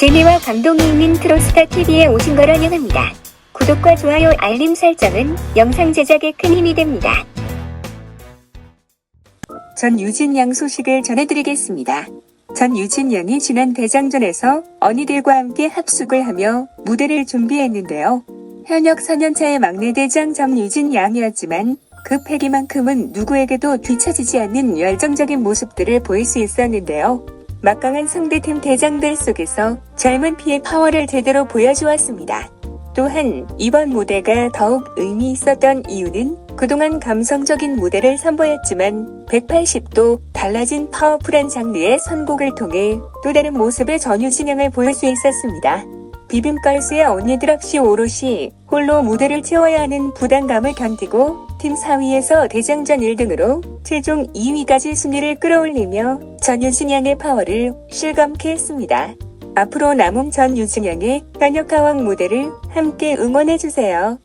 재미와 감동이 있는 트로스타 TV에 오신 걸 환영합니다. 구독과 좋아요, 알림 설정은 영상 제작에 큰 힘이 됩니다. 전유진 양 소식을 전해드리겠습니다. 전유진 양이 지난 대장전에서 언니들과 함께 합숙을 하며 무대를 준비했는데요. 현역 4년차의 막내 대장 정유진 양이었지만 그 패기만큼은 누구에게도 뒤처지지 않는 열정적인 모습들을 보일 수 있었는데요. 막강한 상대팀 대장들 속에서 젊은 피의 파워를 제대로 보여주었습니다. 또한 이번 무대가 더욱 의미 있었던 이유는 그동안 감성적인 무대를 선보였지만 180도 달라진 파워풀한 장르의 선곡을 통해 또 다른 모습의 전유 진영을 보일 수 있었습니다. 비빔걸스의 언니들 없이 오롯이 홀로 무대를 채워야 하는 부담감을 견디고 팀 4위에서 대장전 1등으로 최종 2위까지 승리를 끌어올리며 전유진 양의 파워를 실감케 했습니다. 앞으로 남은 전유진 양의 현역가왕 무대를 함께 응원해주세요.